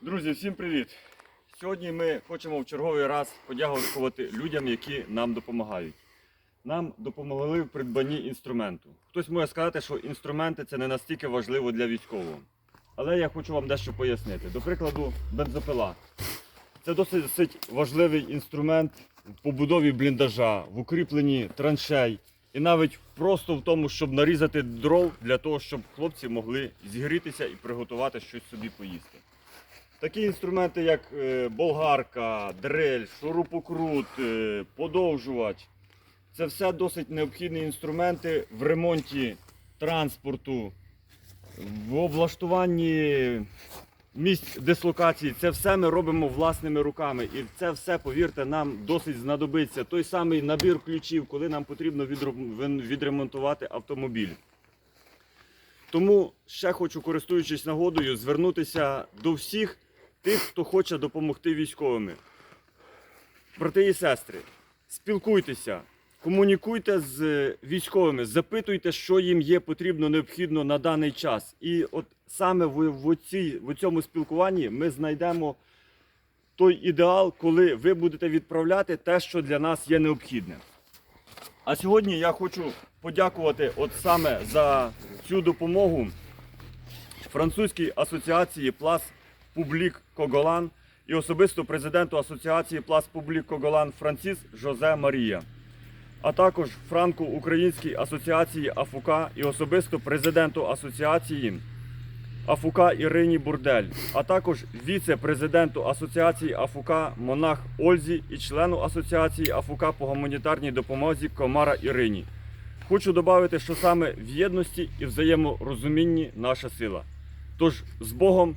Друзі, всім привіт! Сьогодні ми хочемо в черговий раз подякувати людям, які нам допомагають. Нам допомогли в придбанні інструменту. Хтось може сказати, що інструменти це не настільки важливо для військового. Але я хочу вам дещо пояснити. До прикладу, бензопила. Це досить важливий інструмент в побудові бліндажа, в укріпленні траншей і навіть просто в тому, щоб нарізати дров для того, щоб хлопці могли зігрітися і приготувати щось собі поїсти. Такі інструменти, як е, болгарка, дрель, шурупокрут, е, подовжувач. Це все досить необхідні інструменти в ремонті транспорту, в облаштуванні місць дислокації. Це все ми робимо власними руками. І це все, повірте, нам досить знадобиться. Той самий набір ключів, коли нам потрібно відремонтувати автомобіль. Тому ще хочу, користуючись нагодою, звернутися до всіх тих, хто хоче допомогти військовими. Брати і сестри, спілкуйтеся, комунікуйте з військовими, запитуйте, що їм є потрібно, необхідно на даний час. І от саме в, оцій- в цьому спілкуванні ми знайдемо той ідеал, коли ви будете відправляти те, що для нас є необхідне. А сьогодні я хочу подякувати от саме за цю допомогу французькій асоціації Плас Публік Коголан і особисто президенту асоціації Плас Публік Коголан Франціс Жозе Марія, а також Франко-Українській асоціації АФУКА і особисто президенту асоціації АФУКА Ірині Бурдель, а також віце-президенту Асоціації АФУКА Монах Ользі і члену Асоціації АФУКА по гуманітарній допомозі Комара Ірині. Хочу додати, що саме в єдності і взаєморозумінні наша сила. Тож з Богом